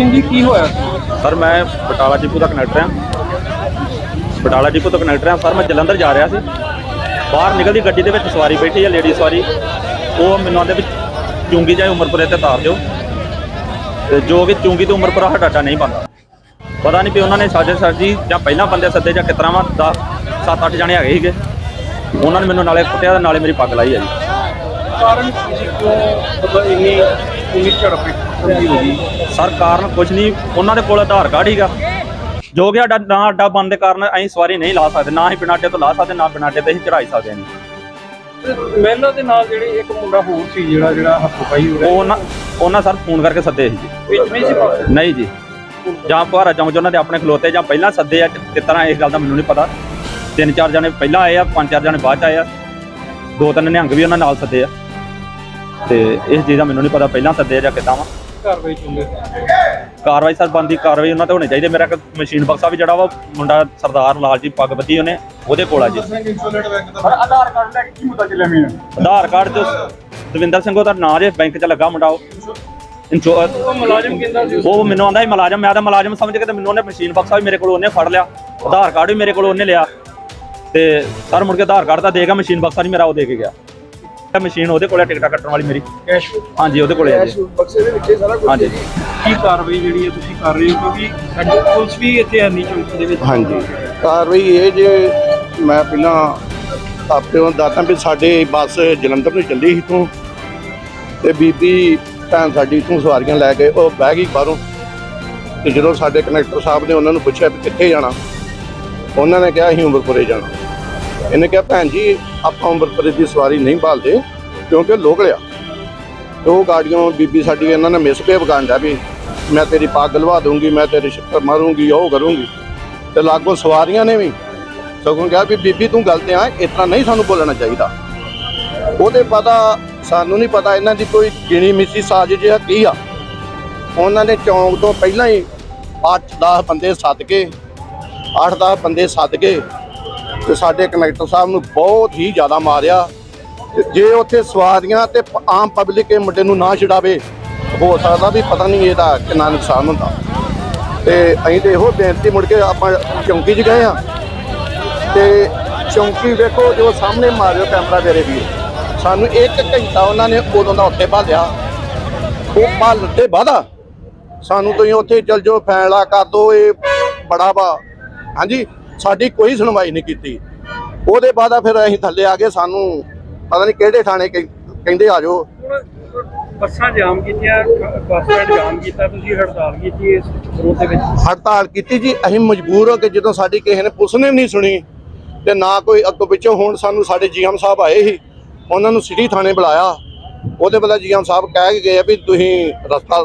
ਸਿੰਘ ਜੀ ਕੀ ਹੋਇਆ? ਸਰ ਮੈਂ ਬਟਾਲਾ ਡਿਪੂ ਦਾ ਕਨੈਕਟਰ ਹਾਂ। ਬਟਾਲਾ ਡਿਪੂ ਤੋਂ ਕਨੈਕਟਰ ਹਾਂ। ਸਰ ਮੈਂ ਜਲੰਧਰ ਜਾ ਰਿਹਾ ਸੀ। ਬਾਹਰ ਨਿਕਲਦੀ ਗੱਡੀ ਦੇ ਵਿੱਚ ਸਵਾਰੀ ਬੈਠੀ ਹੈ ਲੇਡੀ ਸਵਾਰੀ। ਉਹ ਮੈਨੂੰ ਆਂਦੇ ਵੀ ਚੁੰਗੀ ਜਾਏ ਉਮਰਪੁਰੇ ਤੇ ਤਾਰ ਦਿਓ। ਤੇ ਜੋ ਕਿ ਚੁੰਗੀ ਤੇ ਉਮਰਪੁਰਾ ਡਾਟਾ ਨਹੀਂ ਬੰਦਾ ਪਤਾ ਨਹੀਂ ਵੀ ਉਹਨਾਂ ਨੇ ਸਾਡੇ ਸਰ ਜੀ ਜਾਂ ਪਹਿਲਾਂ ਬੰਦੇ ਸੱਦੇ ਜਾਂ ਕਿਤਨਾ ਵਾ 10 7-8 ਜਣੇ ਹੈਗੇ ਸੀਗੇ। ਉਹਨਾਂ ਨੇ ਮੈਨੂੰ ਨਾਲੇ ਕੁੱਟਿਆ ਨਾਲੇ ਮੇਰੀ ਪੱਗ ਲਾਈ ਹੈ ਜੀ। ਕਾਰਨ ਕਿਉਂ ਮਤਲਬ ਇੰਨੀ ਇੰਨੀ ਝੜਪ ਹੁੰਦੀ ਹੋਈ ਸਰ ਕਾਰਨ ਕੁਝ ਨਹੀਂ ਉਹਨਾਂ ਦੇ ਕੋਲ ਆਧਾਰ ਕਾਰਡ ਹੀਗਾ। ਜੋ ਕਿ ਸਾਡਾ ਨਾ ਅੱਡਾ ਬੰਦ ਦੇ ਕਾਰਨ ਅਸੀਂ ਸਵਾਰੀ ਨਹੀਂ ਲਾ ਸਕਦੇ ਨਾ ਹੀ ਅੱਡੇ ਤੋਂ ਲਾ ਸਕਦੇ ਨਾ ਅੱਡੇ ਤੇ ਅਸੀਂ ਚੜਾਈ ਸਕਦੇ ਹਾਂ। ਮਹਿਲਾ ਦੇ ਨਾਲ ਜਿਹੜੇ ਇੱਕ ਮੁੰਡਾ ਹੋਰ ਸੀ ਜਿਹੜਾ ਜਿਹੜਾ ਹੱਥੋਂ ਪਾਈ ਹੋ ਉਹ ਉਹਨਾਂ ਉਹਨਾਂ ਸਰ ਫੋਨ ਕਰਕੇ ਸੱਦੇ ਸੀ ਜੀ। ਵਿੱਚ ਨਹੀਂ ਸੀ ਨਹੀਂ ਜੀ। ਜਾਂ ਭਾਰਾ ਚੌਂਕ 'ਚ ਉਹਨਾਂ ਦੇ ਆਪਣੇ ਖਲੋਤੇ ਜਾਂ ਪਹਿਲਾਂ ਸੱਦੇ ਆ ਕਿਸ ਤਰ੍ਹਾਂ ਇਸ ਗੱਲ ਦਾ ਮੈਨੂੰ ਨਹੀਂ ਪਤਾ। ਤਿੰਨ ਚਾਰ ਜਣੇ ਪਹਿਲਾਂ ਆਏ ਆ ਪੰਜ ਚਾਰ ਜਣੇ ਬਾਅਦ ਆਏ ਆ। ਦੋ ਤਿੰਨ ਨਿਹੰਗ ਵੀ ਉਹਨਾਂ ਨਾਲ ਸੱਦੇ ਆ। ਤੇ ਇਸ ਚੀਜ਼ ਦਾ ਮੈਨੂੰ ਨਹੀਂ ਪਤਾ ਪਹਿਲਾਂ ਸੱਦੇ ਜਾਂ ਕਿੱਦਾਂ ਵਾ। ਕਾਰਵਾਈ ਚੁੰਗੇ ਕਾਰਵਾਈ ਸਰ ਬੰਦੀ ਕਾਰਵਾਈ ਉਹਨਾਂ ਤੇ ਹੋਣੀ ਚਾਹੀਦੀ ਮੇਰਾ ਇੱਕ ਮਸ਼ੀਨ ਬਕਸਾ ਵੀ ਜਿਹੜਾ ਵਾ ਮੁੰਡਾ ਸਰਦਾਰ ਲਾਲ ਜੀ ਪੱਗ ਬੱਧੀ ਉਹਨੇ ਉਹਦੇ ਕੋਲ ਆ ਜੀ। ਆਧਾਰ ਕਾਰਡ ਲੈ ਕੇ ਕੀ ਮੁੱਦਾ ਚੱਲਿਆ ਮੀਨ ਆਧਾਰ ਕਾਰਡ ਚ ਦਵਿੰਦਰ ਸਿੰਘ ਉਹਦਾ ਨਾਂ ਜੇ ਬੈਂਕ 'ਚ ਲੱਗਾ ਮੁੰਡਾ ਉਹ। ਉਹ ਮੁਲਾਜ਼ਮ ਕਹਿੰਦਾ ਸੀ ਉਹ ਮੈਨੂੰ ਆਂਦਾ ਸੀ ਮੁਲਾਜ਼ਮ ਮੈਂ ਤਾਂ ਮੁਲਾਜ਼ਮ ਸਮਝ ਕੇ ਤੇ ਮੈਨੂੰ ਉਹਨੇ ਮਸ਼ੀਨ ਬਕਸਾ ਵੀ ਮੇਰੇ ਕੋਲ ਉਹਨੇ ਫੜ ਲਿਆ। ਆਧਾਰ ਕਾਰਡ ਵੀ ਮੇਰੇ ਕੋਲ ਉਹਨੇ ਲਿਆ। ਤੇ ਸਰ ਮੁੜ ਕੇ ਆਧਾਰ ਕਾਰਡ ਤਾਂ ਦੇਗਾ ਮਸ਼ੀਨ ਬਕਸਾ ਨਹੀਂ ਮੇਰਾ ਉਹ ਦੇ ਕੇ ਗਿਆ। ਮਸ਼ੀਨ ਉਹਦੇ ਕੋਲੇ ਟਿਕਟਾਂ ਕੱਟਣ ਵਾਲੀ ਮੇਰੀ। ਕੈਸ਼ ਹਾਂਜੀ ਉਹਦੇ ਕੋਲੇ ਆ ਜੀ। ਬਕਸੇ ਦੇ ਵਿੱਚ ਸਾਰਾ ਹਾਂਜੀ। ਕੀ ਕਾਰਵਾਈ ਜਿਹੜੀ ਹੈ ਤੁਸੀਂ ਕਰ ਰਹੇ ਹੋ? ਕਿਉਂਕਿ ਸਾਡੀ ਪੁਲਿਸ ਵੀ ਇੱਥੇ ਹੈ ਨਹੀਂ ਚੌਂਕੀ ਦੇ ਵਿੱਚ। ਹਾਂਜੀ। ਕਾਰਵਾਈ ਇਹ ਜੇ ਮੈਂ ਪਹਿਲਾਂ ਆਪਣੇ ਦੱਸਦਾ ਵੀ ਸਾਡੇ ਬੱਸ ਜਲੰਧਰ ਨੂੰ ਚੱਲੀ ਸੀ ਤੋਂ ਤੇ ਬੀਬੀ ਭੈਣ ਸਾਡੀ ਇਥੋਂ ਸਵਾਰੀਆਂ ਲੈ ਕੇ ਉਹ ਬਹਿ ਗਈ ਬਾਹਰੋਂ। ਤੇ ਜਦੋਂ ਸਾਡੇ ਕਨੈਕਟਰ ਸਾਹਿਬ ਨੇ ਉਹਨਾਂ ਨੂੰ ਪੁੱਛਿਆ ਵੀ ਕਿੱਥੇ ਜਾਣਾ ਉਹਨਾਂ ਨੇ ਕਿਹਾ ਅਸੀਂ ਉਮਰਪੁਰੇ ਜਾਣਾ। ਇਹਨੇ ਕਿਹਾ, ਭੈਣ ਜੀ, ਆਪਾਂ ਉਮਰਪੁਰੇ ਦੀ ਸਵਾਰੀ ਨਹੀਂ ਭਾਲਦੇ, ਕਿਉਂਕਿ ਲੋਕ ਲਿਆ। ਤੇ ਉਹ ਗਾੜੀਆਂ, ਬੀਬੀ ਸਾਡੀ, ਇਹਨਾਂ ਨੇ ਮਿਸਬਿਹੇਵ ਕਰਨ ਵੀ, ਮੈਂ ਤੇਰੀ ਪੱਗ ਲਵਾ ਦੂੰਗੀ ਮੈਂ ਤੇਰੇ ਛਿੱਤਰ ਮਾਰੂੰਗੀ, ਉਹ ਕਰੂੰਗੀ। ਤੇ ਲਾਗੋ ਸਵਾਰੀਆਂ ਨੇ ਵੀ, ਸਗੋਂ ਕਿਹਾ ਵੀ, ਬੀਬੀ ਤੂੰ ਗਲਤ ਆ ਇਸ ਨਹੀਂ ਸਾਨੂੰ ਬੋਲਣਾ ਚਾਹੀਦਾ। ਉਹਦੇ ਪਤਾ, ਸਾਨੂੰ ਨਹੀਂ ਪਤਾ ਇਹਨਾਂ ਦੀ ਕੋਈ ਗਿਣੀ ਮਿਸੀ ਸਾਜ਼ਿਸ਼ ਆ ਕੀ ਆ। ਉਹਨਾਂ ਨੇ ਚੌਂਕ ਤੋਂ ਪਹਿਲਾਂ ਹੀ 8-10 ਬੰਦੇ ਸੱਦ ਕੇ 8-10 ਬੰਦੇ ਸੱਦ ਕੇ ਤੇ ਸਾਡੇ ਕਨੈਕਟਰ ਸਾਹਿਬ ਨੂੰ ਬਹੁਤ ਹੀ ਜ਼ਿਆਦਾ ਮਾਰਿਆ। ਤੇ ਜੇ ਉੱਥੇ ਸਵਾਰੀਆਂ ਤੇ ਪ- ਆਮ ਪਬਲਿਕ ਇਹ ਮੁੰਡੇ ਨੂੰ ਨਾ ਛਡਾਵੇ, ਹੋ ਸਕਦਾ ਵੀ ਪਤਾ ਨਹੀਂ ਇਹਦਾ ਕਿੰਨਾ ਨੁਕਸਾਨ ਹੁੰਦਾ। ਤੇ ਅਸੀਂ ਤੇ ਇਹੋ ਬੇਨਤੀ ਮੁੜ ਕੇ ਆਪਾਂ ਚੌਂਕੀ 'ਚ ਗਏ ਆ ਤੇ ਚੌਂਕੀ ਵੇਖੋ ਜੋ ਸਾਹਮਣੇ ਮਾਰਿਓ ਕੈਮਰਾ ਮੇਰੇ ਵੀ ਸਾਨੂੰ ਇੱਕ ਘੰਟਾ ਉਹਨਾਂ ਨੇ ਉਦੋਂ ਦਾ ਉੱਥੇ ਭਾਲਿਆ। ਉਹ ਭਾਲ ਤੇ ਵਾਦਾ ਸਾਨੂੰ ਤੁਸੀਂ ਉੱਥੇ ਚਲ ਜਾਓ, ਫੈਸਲਾ ਕਰ ਦਿਓ, ਇਹ ਬੜਾ ਵਾ। ਹਾਂਜੀ? ਸਾਡੀ ਕੋਈ ਸੁਣਵਾਈ ਨਹੀਂ ਕੀਤੀ। ਉਹਦੇ ਬਾਅਦ ਆ ਫਿਰ ਅਸੀਂ ਥੱਲੇ ਆ ਗਏ ਸਾਨੂੰ ਪਤਾ ਨਹੀਂ ਕਿਹੜੇ ਥਾਣੇ ਕਹਿ- ਕਹਿੰਦੇ ਆ ਜਾਓ। ਬੱਸਾਂ ਜਾਮ ਕੀਤੀਆਂ ਬੱਸ ਸਟੈਂਡ ਜਾਮ ਕੀਤਾ ਤੁਸੀਂ ਹੜਤਾਲ ਕੀਤੀ ਇਸ ਵਿਰੋਧ ਦੇ ਵਿੱਚ? ਹੜਤਾਲ ਕੀਤੀ ਜੀ ਅਸੀਂ ਮਜਬੂਰ ਹੋ ਕੇ ਜਦੋਂ ਸਾਡੀ ਕਿਸੇ ਨੇ ਪੁਲਿਸ ਨੇ ਵੀ ਨਹੀਂ ਸੁਣੀ ਤੇ ਨਾ ਕੋਈ ਅੱਗੋਂ ਪਿੱਛੋਂ ਹੁਣ ਸਾਨੂੰ ਸਾਡੇ ਜੀਐਮ ਸਾਹਿਬ ਆਏ ਸੀ ਉਹਨਾਂ ਨੂੰ ਸਿਟੀ ਥਾਣੇ ਬੁਲਾਇਆ। ਉਹਦੇ ਬਦਲੇ ਜੀਐਮ ਸਾਹਿਬ ਕਹਿ ਕੇ ਗਏ ਆ ਵੀ ਤੁਸੀਂ ਰਸਤਾ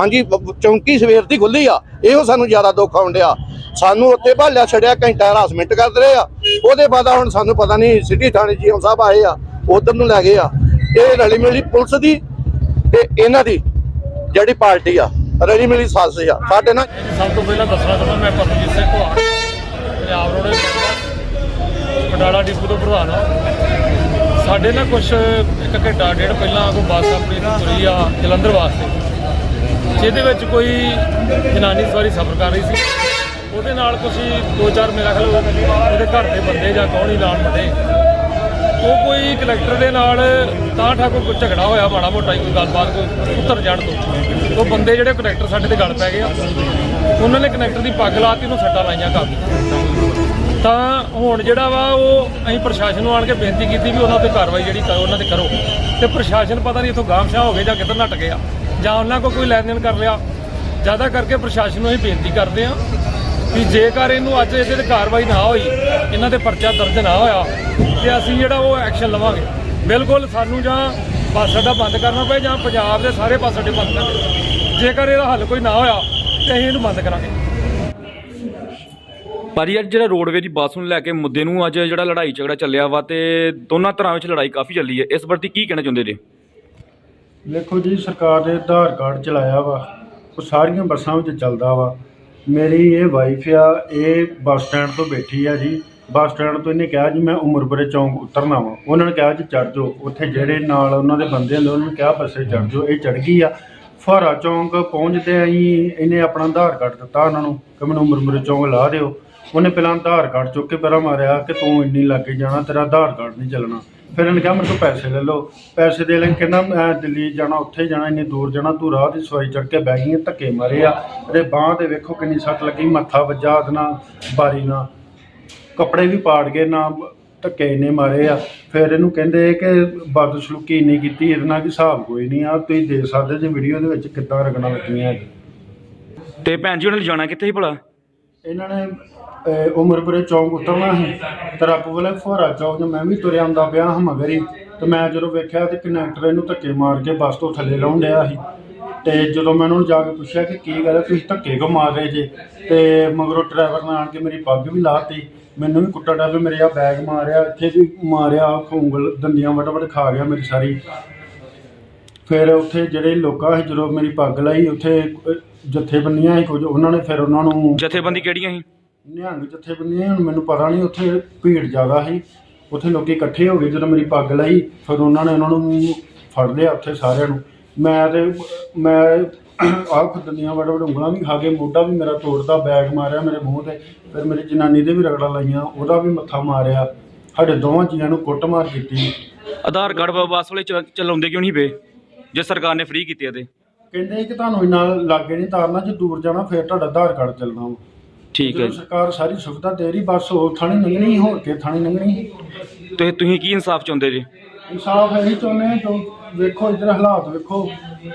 ਹਾਂਜੀ ਚੌਂਕੀ ਸਵੇਰ ਦੀ ਖੁੱਲੀ ਆ, ਇਹੋ ਸਾਨੂੰ ਜ਼ਿਆਦਾ ਦੁੱਖ ਆਉਂਦਿਆ ਸਾਨੂੰ ਉੱਥੇ ਭਾਲਿਆ ਛੜਿਆ ਘੰਟਾ ਹਰਾਸਮੈਂਟ ਕਰਦੇ ਰਹੇ ਆ। ਉਹਦੇ ਬਾਅਦ ਹੁਣ ਸਾਨੂੰ ਪਤਾ ਨਹੀਂ ਸਿਟੀ ਥਾਣੇ ਜੀਐਮ ਸਾਹਿਬ ਆਏ ਆ, ਉਧਰ ਨੂੰ ਲੈ ਗਏ ਆ। ਇਹ ਰਲੀ ਮਿਲੀ ਪੁਲਿਸ ਦੀ ਤੇ ਇਹਨਾਂ ਦੀ ਜਿਹੜੀ ਪਾਰਟੀ ਆ ਰਲੀ ਮਿਲੀ ਸਾਜ਼ ਆ। ਸਾਡੇ ਨਾਲ ਸਭ ਤੋਂ ਪਹਿਲਾਂ ਦੱਸਣਾ ਚਾਹੁੰਦਾ ਮੈਂ ਪਰਮਜੀਤ ਸਿੰਘ ਕੁਹਾੜ ਪੰਜਾਬ ਰੋਡ ਪਟਾਲਾ ਡਿਪੂ ਤੋਂ ਪ੍ਰਧਾਨ ਹਾਂ ਸਾਡੇ ਨਾਲ ਕੁਝ ਇੱਕ ਘੰਟਾ, ਡੇਢ ਪਹਿਲਾਂ ਕੋਈ ਬੱਸ ਆਪਣੀ ਤੁਰੀ ਆ ਜਲੰਧਰ ਵਾਸਤੇ। ਜਿਹਦੇ ਵਿੱਚ ਕੋਈ ਜਨਾਨੀ ਸਵਾਰੀ ਸਫ਼ਰ ਕਰ ਰਹੀ ਸੀ। ਉਹਦੇ ਨਾਲ ਕੁਝ ਦੋ ਚਾਰ ਮੇਰਾ ਖਿਆਲ ਉਹਦੇ ਘਰ ਦੇ ਬੰਦੇ ਜਾਂ ਕੌਣ ਹੀ ਲਾਣ ਵੱਡੇ ਉਹ ਕੋਈ ਕਲੈਕਟਰ ਦੇ ਨਾਲ ਤਾਂ ਠਾਕੋ ਕੋਈ ਝਗੜਾ ਹੋਇਆ, ਮਾੜਾ ਮੋਟਾ ਹੀ ਕੋਈ ਗੱਲਬਾਤ, ਕੋਈ ਉੱਤਰ ਜਾਣ ਤੋਂ। ਉਹ ਬੰਦੇ ਜਿਹੜੇ ਕਨੈਕਟਰ ਸਾਡੇ ਤੇ ਗੱਲ ਪੈ ਗਏ ਆ, ਉਹਨਾਂ ਨੇ ਕਨੈਕਟਰ ਦੀ ਪੱਗ ਲਾਤੀ, ਉਹਨੂੰ ਸੱਟਾਂ ਲਾਈਆਂ ਕਾਫੀ। ਤਾਂ ਹੁਣ ਜਿਹੜਾ ਵਾ ਉਹ ਅਸੀਂ ਪ੍ਰਸ਼ਾਸਨ ਨੂੰ ਆਣ ਕੇ ਬੇਨਤੀ ਕੀਤੀ ਵੀ ਉਹਨਾਂ ਤੇ ਕਾਰਵਾਈ ਜਿਹੜੀ ਕਰੋ ਉਹਨਾਂ ਤੇ ਕਰੋ। ਤੇ ਪ੍ਰਸ਼ਾਸਨ ਪਤਾ ਨਹੀਂ ਇਥੋਂ ਗਾਮਸ਼ਾ ਹੋ ਗਏ ਜਾਂ ਕਿੱਧਰ ਨੱਟ ਗਿਆ ਜਾਂ ਉਹਨਾਂ ਕੋਲ ਕੋਈ ਲੈਣ ਦੇਣ ਕਰ ਲਿਆ, ਜ਼ਿਆਦਾ ਕਰਕੇ ਪ੍ਰਸ਼ਾਸਨ ਨੂੰ ਅਸੀਂ ਬੇਨਤੀ ਕਰਦੇ ਹਾਂ ਕਿ ਜੇਕਰ ਇਹਨੂੰ ਅੱਜ ਇਹਦੇ ਤੇ ਕਾਰਵਾਈ ਨਾ ਹੋਈ, ਇਹਨਾਂ ਤੇ ਪਰਚਾ ਦਰਜ ਨਾ ਹੋਇਆ, ਤੇ ਅਸੀਂ ਜਿਹੜਾ ਉਹ ਐਕਸ਼ਨ ਲਵਾਂਗੇ। ਬਿਲਕੁਲ ਸਾਨੂੰ ਜਾਂ ਬੱਸ ਅੱਡਾ ਬੰਦ ਕਰਨਾ ਪਏ ਜਾਂ ਪੰਜਾਬ ਦੇ ਸਾਰੇ ਬੱਸ ਅੱਡੇ ਬੰਦ ਕਰਨੇ ਜੇਕਰ ਇਹਦਾ ਹੱਲ ਕੋਈ ਨਾ ਹੋਇਆ, ਤੇ ਅਸੀਂ ਇਹਨੂੰ ਬੰਦ ਕਰਾਂਗੇ। ਪਰ ਯਾਰ ਜਿਹੜਾ ਰੋਡਵੇ ਦੀ ਬੱਸ ਨੂੰ ਲੈ ਕੇ ਮੁੱਦੇ ਨੂੰ ਅੱਜ ਜਿਹੜਾ ਲੜਾਈ ਝਗੜਾ ਚੱਲਿਆ ਵਾ ਤੇ ਦੋਨਾਂ ਤਰ੍ਹਾਂ ਵਿੱਚ ਲੜਾਈ ਕਾਫੀ ਚੱਲੀ ਹੈ, ਇਸ ਪ੍ਰਤੀ ਕੀ ਕਹਿਣਾ ਚਾਹੁੰਦੇ ਜੀ? ਦੇਖੋ ਜੀ, ਸਰਕਾਰ ਨੇ ਆਧਾਰ ਕਾਰਡ ਚਲਾਇਆ ਵਾ, ਉਹ ਸਾਰੀਆਂ ਬੱਸਾਂ ਵਿੱਚ ਚੱਲਦਾ ਵਾ। ਮੇਰੀ ਇਹ ਵਾਈਫ ਆ, ਇਹ ਬੱਸ ਸਟੈਂਡ ਤੋਂ ਬੈਠੀ ਆ ਜੀ। ਬੱਸ ਸਟੈਂਡ ਤੋਂ ਇਹਨੇ ਕਿਹਾ ਜੀ, ਮੈਂ ਉਮਰਪੁਰੇ ਚੌਂਕ ਉਤਰਨਾ ਵਾ। ਉਹਨਾਂ ਨੇ ਕਿਹਾ ਜੀ, ਚੜ੍ਹ ਜਾਓ। ਉੱਥੇ ਜਿਹੜੇ ਨਾਲ ਉਹਨਾਂ ਦੇ ਬੰਦੇ ਹੁੰਦੇ, ਉਹਨਾਂ ਨੇ ਕਿਹਾ ਬੱਸੇ ਚੜ੍ਹ ਜਾਓ, ਇਹ ਚੜ੍ਹ ਗਈ ਆ। ਫੁਹਾਰਾ ਚੌਂਕ ਪਹੁੰਚਦੇ ਆਂ ਇਹਨੇ ਆਪਣਾ ਆਧਾਰ ਕਾਰਡ ਦਿੱਤਾ ਉਹਨਾਂ ਨੂੰ ਕਿ ਮੈਨੂੰ ਮੁਰਮੁਰੇ ਚੌਂਕ ਲਾ ਦਿਓ। ਉਹਨੇ ਪਹਿਲਾਂ ਆਧਾਰ ਕਾਰਡ ਚੁੱਕ ਕੇ ਪਹਿਲਾਂ ਮਾਰਿਆ ਕਿ ਤੂੰ ਇੰਨੀ ਲੱਗੇ ਜਾਣਾ, ਤੇਰਾ ਆਧਾਰ ਕਾਰਡ ਨਹੀਂ ਚੱਲਣਾ। ਫਿਰ ਇਹਨੇ ਕਿਹਾ ਮੇਰੇ ਕੋਲ ਪੈਸੇ ਲੈ ਲਓ। ਪੈਸੇ ਦੇ ਲੈ ਕਹਿੰਦਾ ਮੈਂ ਦਿੱਲੀ ਜਾਣਾ ਉੱਥੇ ਜਾਣਾ ਇੰਨੀ ਦੂਰ ਜਾਣਾ ਤੂੰ ਰਾਹ ਦੀ ਸਵਾਈ ਚੜ ਕੇ ਬਹਿ ਗਈ ਧੱਕੇ ਮਾਰੇ ਆ। ਇਹਦੇ ਬਾਂਹ ਤੇ ਵੇਖੋ ਕਿੰਨੀ ਸੱਟ ਲੱਗੀ ਮੱਥਾ ਵੱਜਾ ਉਹਦੇ ਨਾਲ ਬਾਰੀ ਨਾਲ। ਕੱਪੜੇ ਵੀ ਪਾੜ ਗਏ ਨਾ ਧੱਕੇ ਇੰਨੇ ਮਾਰੇ ਆ। ਫਿਰ ਇਹਨੂੰ ਕਹਿੰਦੇ ਕਿ ਬਦਸਲੂਕੀ ਇੰਨੀ ਕੀਤੀ ਇਹਦੇ ਨਾਲ ਕੀ ਹਿਸਾਬ ਕੋਈ ਨਹੀਂ ਆ। ਤੁਸੀਂ ਦੇਖ ਸਕਦੇ ਜੇ ਵੀਡੀਓ ਦੇ ਵਿੱਚ ਕਿੱਦਾਂ ਰਗਣਾ ਲੱਗੀਆਂ ਤੇ ਭੈਣ ਜੀ ਉਹਨਾਂ ਨੇ ਜਾਣਾ ਕਿੱਥੇ ਸੀ ਭਲਾ? ਇਹਨਾਂ ਨੇ ਅਹ, ਉਮਰਪੁਰੇ ਚੌਂਕ ਉਤਰਨਾ ਸੀ। ਤੇ ਰੱਬ ਵਾਲੇ ਫੁਹਾਰਾ ਚੌਂਕ 'ਚ ਮੈਂ ਵੀ ਤੁਰਿਆ ਆਉਂਦਾ ਪਿਆ ਹਾਂ ਮਗਰ। ਹੀ ਤੇ ਮੈਂ ਜਦੋਂ ਵੇਖਿਆ ਤੇ ਕੰਡਕਟਰ ਇਹਨੂੰ ਧੱਕੇ ਮਾਰ ਕੇ ਬੱਸ ਤੋਂ ਥੱਲੇ ਲਾਉਣ ਡਿਆ ਸੀ। ਤੇ ਜਦੋਂ ਮੈਂ ਉਹਨਾਂ ਨੂੰ ਜਾ ਕੇ ਪੁੱਛਿਆ ਕਿ ਕੀ ਗੱਲ ਹੈ ਤੁਸੀਂ ਧੱਕੇ ਕਿਉਂ ਮਾਰ ਰਹੇ ਜੇ? ਤੇ ਮਗਰੋਂ ਡਰਾਈਵਰ ਨੇ ਆਣ ਕੇ ਮੇਰੀ ਪੱਗ ਵੀ ਲਾਤੀ। ਮੈਨੂੰ ਵੀ ਕੁੱਟਾ ਡਾਬੇ ਮੇਰੇ ਆ ਬੈਗ ਮਾਰਿਆ ਇੱਥੇ ਵੀ ਮਾਰਿਆ ਉਂਗਲ ਦੰਦੀਆਂ ਵਟ ਵਟ ਖਾ ਗਿਆ ਮੇਰੀ ਸਾਰੀ। ਫਿਰ ਉੱਥੇ ਜਿਹੜੇ ਲੋਕਾਂ ਸੀ ਜਦੋਂ ਮੇਰੀ ਪੱਗ ਲਾਈ ਉੱਥੇ ਜਥੇਬੰਦੀਆਂ ਸੀ ਕੁਝ ਉਹਨਾਂ ਨੇ ਫਿਰ ਉਹਨਾਂ ਨੂੰ ਜਥੇਬੰਦੀ ਕਿਹੜੀਆਂ ਸੀ? ਨਿਹੰਗ ਜਥੇਬੰਦੀਆਂ ਹੁਣ ਮੈਨੂੰ ਪਤਾ ਨਹੀਂ ਉੱਥੇ ਭੀੜ ਜ਼ਿਆਦਾ ਸੀ। ਉੱਥੇ ਲੋਕੀ ਇਕੱਠੇ ਹੋ ਗਏ ਜਦੋਂ ਮੇਰੀ ਪੱਗ ਲਾਈ ਫਿਰ ਉਹਨਾਂ ਨੇ ਉਹਨਾਂ ਨੂੰ ਫੜ ਲਿਆ ਉੱਥੇ ਸਾਰਿਆਂ ਨੂੰ। ਮੈਂ ਤੇ ਮੈਂ ਆਹ ਖੁਦਨੀਆਂ ਵੜ ਵੜ ਉਂਗਲਾਂ ਵੀ ਖਾ ਕੇ ਮੋਢਾ ਵੀ ਮੇਰਾ ਤੋੜਦਾ ਬੈਗ ਮਾਰਿਆ ਮੇਰੇ ਮੂੰਹ ਤੇ ਫਿਰ ਮੇਰੀ ਜਨਾਨੀ ਦੇ ਵੀ ਰਗੜਾ ਲਾਈਆਂ ਉਹਦਾ ਵੀ ਮੱਥਾ ਮਾਰਿਆ। ਸਾਡੇ ਦੋਵਾਂ ਜੀਆਂ ਨੂੰ ਕੁੱਟਮਾਰ ਕੀਤੀ। ਆਧਾਰ ਕਾਰਡ ਬ- ਬੱਸ ਵਾਲੇ ਚ- ਚਲਾਉਂਦੇ ਕਿਉਂ ਨਹੀਂ ਪਏ? ਜੇ ਸਰਕਾਰ ਨੇ ਫ੍ਰੀ ਕੀਤੇ ਆ ਤੇ। ਕਹਿੰਦੇ ਕਿ ਤੁਹਾਨੂੰ ਇੰਨਾ ਲਾਗੇ ਨਹੀਂ ਤਾਰਨਾ ਜੇ ਦੂਰ ਜਾਣਾ ਫਿਰ ਤੁਹਾਡਾ ਆਧਾਰ ਕਾਰਡ ਚੱਲਣਾ ਵਾ। ਠੀਕ ਹੈ ਜਦੋਂ ਜੀ। ਸਰਕਾਰ ਸਾਰੀ ਸੁਵਿਧਾ ਦੇ ਰਹੀ ਬਸ ਉਹ ਥਾਣੀ ਲੰਘਣੀ ਹੋਰ ਕੇ ਥਾਣੀ ਲੰਘਣੀ ਤੇ ਤੁਸੀਂ ਕੀ ਇਨਸਾਫ ਚਾਹੁੰਦੇ ਜੀ? ਇਨਸਾਫ ਇਹੀ ਚਾਹੁੰਦੇ ਹਾਂ ਜੋ ਵੇਖੋ ਇੱਧਰ ਹਾਲਾਤ ਵੇਖੋ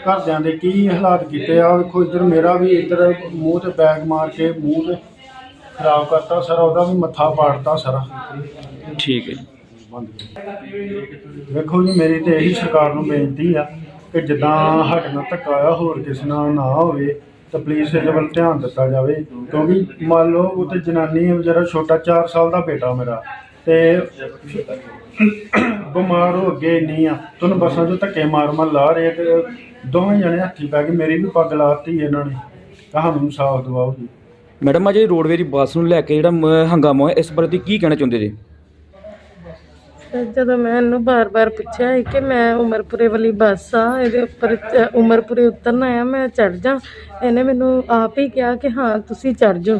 ਘਰਦਿਆਂ ਦੇ ਕੀ ਹਾਲਾਤ ਕੀਤੇ ਆ ਵੇਖੋ ਇੱਧਰ ਮੇਰਾ ਵੀ ਇੱਧਰ ਮੂੰਹ ਤੇ ਬੈਗ ਮਾਰ ਕੇ ਮੂੰਹ ਤੇ ਖਰਾਬ ਕਰਤਾ ਸਾਰਾ ਉਹਦਾ ਵੀ ਮੱਥਾ ਪਾੜਤਾ ਸਾਰਾ। ਠੀਕ ਹੈ ਜੀ। ਵੇਖੋ ਜੀ ਮੇਰੀ ਤੇ ਇਹੀ ਸਰਕਾਰ ਨੂੰ ਬੇਨਤੀ ਆ ਕਿ ਜਿੱਦਾਂ ਸਾਡੇ ਨਾਲ ਧੱਕਾ ਆ ਹੋਰ ਕਿਸੇ ਨਾਲ ਨਾ ਹੋਵੇ ਤਾਂ ਪਲੀਜ਼ ਇਹਦੇ ਵੱਲ ਧਿਆਨ ਦਿੱਤਾ ਜਾਵੇ, ਕਿਉਂਕਿ ਮੰਨ ਲਓ ਉਹ ਤੇ ਜਨਾਨੀ ਹੈ ਜਿਹੜਾ ਛੋਟਾ 4 ਸਾਲ ਦਾ ਬੇਟਾ ਮੇਰਾ, ਤੇ ਬਿਮਾਰ ਹੋ ਗਏ ਨਹੀਂ ਆ, ਤੁਹਾਨੂੰ ਬੱਸਾਂ 'ਚ ਧੱਕੇ ਮਾਰ ਮਾਰ ਲਾ ਰਹੇ ਤੇ ਦੋਵੇਂ ਜਣੇ ਹੱਥੀ ਪੈ ਕੇ ਮੇਰੀ ਵੀ ਪੱਗ ਲਾਤੀ ਇਹਨਾਂ ਨੇ ਕਹਾਂ ਮੈਨੂੰ ਸਾਫ਼ ਦਵਾਓ ਜੀ। ਮੈਡਮ, ਅਜੇ ਰੋਡਵੇ ਬੱਸ ਨੂੰ ਲੈ ਕੇ ਜਿਹੜਾ ਮ- ਹੰਗਾਮਾ ਹੋਇਆ, ਇਸ ਬਾਰੇ ਤੁਸੀਂ ਕੀ ਕਹਿਣਾ ਚਾਹੁੰਦੇ ਜੀ? ਜਦੋਂ ਮੈਂ ਇਹਨੂੰ ਬਾਰ-ਬਾਰ ਪੁੱਛਿਆ ਸੀ ਕਿ ਮੈਂ ਉਮਰਪੁਰੇ ਵਾਲੀ ਬੱਸ ਆ, ਇਹਦੇ ਉੱਪਰ ਉਮਰਪੁਰੇ ਉਤਰਨਾ ਆ, ਮੈਂ ਚੜ ਜਾ। ਇਹਨੇ ਮੈਨੂੰ ਆਪ ਹੀ ਕਿਹਾ ਕਿ ਹਾਂ, ਤੁਸੀਂ ਚੜ ਜਾਓ।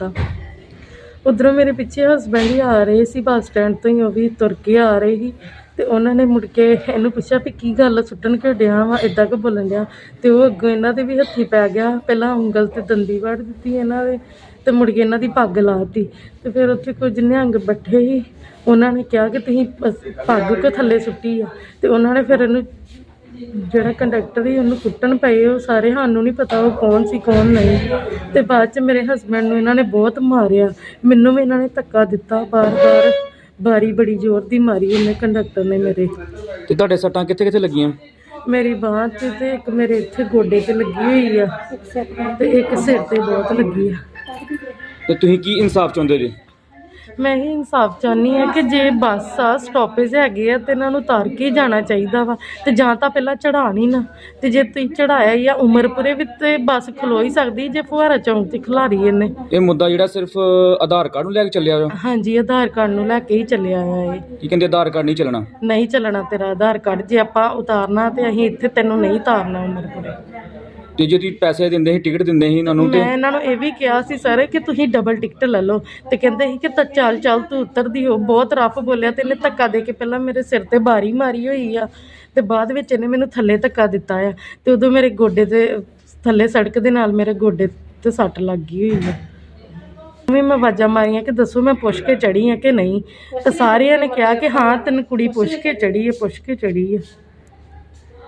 ਉਧਰੋਂ ਮੇਰੇ ਪਿੱਛੇ ਹਸਬੈਂਡ ਹੀ ਆ ਰਹੇ ਸੀ ਬੱਸ ਸਟੈਂਡ ਤੋਂ ਹੀ ਉਹ ਵੀ ਤੁਰ ਕੇ ਆ ਰਹੇ ਸੀ। ਤੇ ਉਹਨਾਂ ਨੇ ਮੁੜ ਕੇ ਇਹਨੂੰ ਪੁੱਛਿਆ ਵੀ ਕੀ ਗੱਲ ਸੁੱਟਣ ਕਿਉਂ ਡਿਆ ਵਾ ਇਦਾਂ ਕਿ ਬੋਲਣ ਡਿਆ? ਤੇ ਉਹ ਅੱਗੋਂ ਇਹਨਾਂ ਦੇ ਵੀ ਹੱਥੀ ਪੈ ਗਿਆ। ਪਹਿਲਾਂ ਉਂਗਲ ਤੇ ਦੰਦੀ ਵੜ ਦਿੱਤੀ ਇਹਨਾਂ ਦੇ, ਤੇ ਮੁੜ ਕੇ ਇਹਨਾਂ ਦੀ ਪੱਗ ਲਾਤੀ ਤੇ ਫਿਰ ਉੱਥੇ ਕੁਝ ਨਿਹੰਗ ਬੱਠੇ ਸੀ। ਉਹਨਾਂ ਨੇ ਕਿਹਾ ਕਿ ਤੁਸੀਂ ਬਸ ਪੱਗ ਕਿਉਂ ਥੱਲੇ ਸੁੱਟੀ ਆ? ਤੇ ਉਹਨਾਂ ਨੇ ਫਿਰ ਇਹਨੂੰ ਜਿਹੜਾ ਕੰਡਕਟਰ ਸੀ ਉਹਨੂੰ ਕੁੱਟਣ ਪਏ ਉਹ ਸਾਰੇ ਸਾਨੂੰ ਨਹੀਂ ਪਤਾ ਉਹ ਕੌਣ ਸੀ ਕੌਣ ਨਹੀਂ। ਤੇ ਬਾਅਦ ਚ ਮੇਰੇ ਹਸਬੰਡ ਨੂੰ ਇਹਨਾਂ ਨੇ ਬਹੁਤ ਮਾਰਿਆ। ਮੈਨੂੰ ਵੀ ਇਹਨਾਂ ਨੇ ਧੱਕਾ ਦਿੱਤਾ ਬਾਰ-ਬਾਰ। ਬਾਰੀ ਬੜੀ ਜ਼ੋਰ ਦੀ ਮਾਰੀ ਇਹਨੇ ਕੰਡਕਟਰ ਨੇ ਮੇਰੇ। ਤੇ ਤੁਹਾਡੇ ਸੱਟਾਂ ਕਿੱਥੇ ਕਿੱਥੇ ਲੱਗੀਆਂ? ਮੇਰੀ ਬਾਂਹ 'ਚ ਤੇ ਇੱਕ ਮੇਰੇ ਇੱਥੇ ਗੋਡੇ ਤੇ ਲੱਗੀ ਹੋਈ ਆ। ਤੇ ਇੱਕ ਸਿਰ ਤੇ ਬਹੁਤ ਲੱਗੀ ਆ। ਤੇ ਤੁਸੀਂ ਕੀ ਇਨਸਾਫ ਚਾਹੁੰਦੇ ਜੀ? ਮੈਂ ਹੀ ਇਨਸਾਫ ਚਾਹਨੀ ਆ ਕਿ ਜੇ ਬੱਸ ਆ ਸਟਾਪੇਜ ਹੈਗੇ ਆ ਤੇ ਇਹਨਾਂ ਨੂੰ ਉਤਾਰ ਕੇ ਹੀ ਜਾਣਾ ਚਾਹੀਦਾ ਵਾ। ਤੇ ਜਾਂ ਤਾਂ ਪਹਿਲਾਂ ਚੜਾਣੀ ਨਾ। ਤੇ ਜੇ ਤੁਸੀਂ ਚੜਾਇਆ ਜਾਂ ਉਮਰਪੁਰੇ ਵਿੱਚ ਤੇ ਬੱਸ ਖਲੋ ਹੀ ਸਕਦੀ ਜੇ ਫੁਹਾਰਾ ਚੌਂਕ 'ਚ ਖਲਾਰੀ ਇਹਨੇ। ਇਹ ਮੁੱਦਾ ਜਿਹੜਾ ਸਿਰਫ ਆਧਾਰ ਕਾਰਡ ਨੂੰ ਲੈ ਕੇ ਚੱਲਿਆ ਵਾ? ਹਾਂਜੀ ਆਧਾਰ ਕਾਰਡ ਨੂੰ ਲੈ ਕੇ ਹੀ ਚੱਲਿਆ ਆ ਇਹ। ਕੀ ਕਹਿੰਦੇ ਆਧਾਰ ਕਾਰਡ ਨਹੀਂ ਚੱਲਣਾ? ਨਹੀਂ ਚੱਲਣਾ ਤੇਰਾ ਆਧਾਰ ਕਾਰਡ। ਜੇ ਆਪਾਂ ਉਤਾਰਨਾ ਤੇ ਅਸੀਂ ਇੱਥੇ ਤੈਨੂੰ ਨਹੀਂ ਉਤਾਰਨਾ ਉਮਰਪੁਰੇ। ਤੇ ਜੇ ਤੁਸੀਂ ਪੈਸੇ ਦਿੰਦੇ ਸੀ ਟਿਕਟ ਦਿੰਦੇ ਸੀ ਇਹਨਾਂ ਨੂੰ ਤੇ ਮੈਂ ਇਹਨਾਂ ਨੂੰ ਇਹ ਵੀ ਕਿਹਾ ਸੀ ਸਰ ਕਿ ਤੁਸੀਂ ਡਬਲ ਟਿਕਟ ਲੈ ਲਓ ਤੇ ਕਹਿੰਦੇ ਸੀ ਕਿ ਤਾਂ ਚੱਲ ਚੱਲ ਤੂੰ ਉਤਰਦੀ ਹੋ ਬਹੁਤ ਰਫ ਬੋਲਿਆ ਤੇ ਇਹਨੇ ਧੱਕਾ ਦੇ ਕੇ ਪਹਿਲਾਂ ਮੇਰੇ ਸਿਰ ਤੇ ਬਾਰੀ ਮਾਰੀ ਹੋਈ ਆ ਤੇ ਬਾਅਦ ਵਿੱਚ ਇਹਨੇ ਮੈਨੂੰ ਥੱਲੇ ਧੱਕਾ ਦਿੱਤਾ ਆ ਤੇ ਉਦੋਂ ਮੇਰੇ ਗੋਡੇ ਤੇ ਥੱਲੇ ਸੜਕ ਦੇ ਨਾਲ ਮੇਰੇ ਗੋਡੇ ਤੇ ਸੱਟ ਲੱਗ ਗਈ ਹੋਈ ਆ। ਵੀ ਮੈਂ ਆਵਾਜ਼ਾਂ ਮਾਰੀਆਂ ਕਿ ਦੱਸੋ ਮੈਂ ਪੁੱਛ ਕੇ ਚੜੀ ਆ ਕਿ ਨਹੀਂ? ਤੇ ਸਾਰਿਆਂ ਨੇ ਕਿਹਾ ਕਿ ਹਾਂ ਤੈਨੂੰ ਕੁੜੀ ਪੁੱਛ ਕੇ ਚੜੀ ਹੈ ਪੁੱਛ ਕੇ ਚੜੀ ਹੈ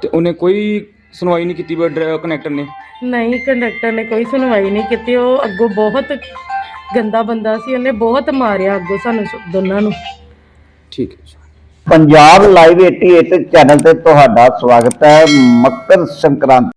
ਤੇ ਉਹਨੇ ਕੋਈ ਸੁਣਵਾਈ ਨਹੀਂ ਕੀਤੀ ਕਨੈਕਟਰ ਨੇ? ਨਹੀਂ ਕੰਡਕਟਰ ਨੇ ਕੋਈ ਸੁਣਵਾਈ ਨਹੀਂ ਕੀਤੀ। ਉਹ ਅੱਗੋਂ ਬਹੁਤ ਗੰਦਾ ਬੰਦਾ ਸੀ। ਉਹਨੇ ਬਹੁਤ ਮਾਰਿਆ ਅੱਗੋਂ ਸਾਨੂੰ ਸ- ਦੋਨਾਂ ਨੂੰ। ਠੀਕ ਹੈ ਜੀ। ਪੰਜਾਬ ਲਾਈਵ 88 ਚੈਨਲ ਤੇ ਤੁਹਾਡਾ ਸਵਾਗਤ ਹੈ। ਮਕਰ ਸੰਕ੍ਰਾਂਤੀ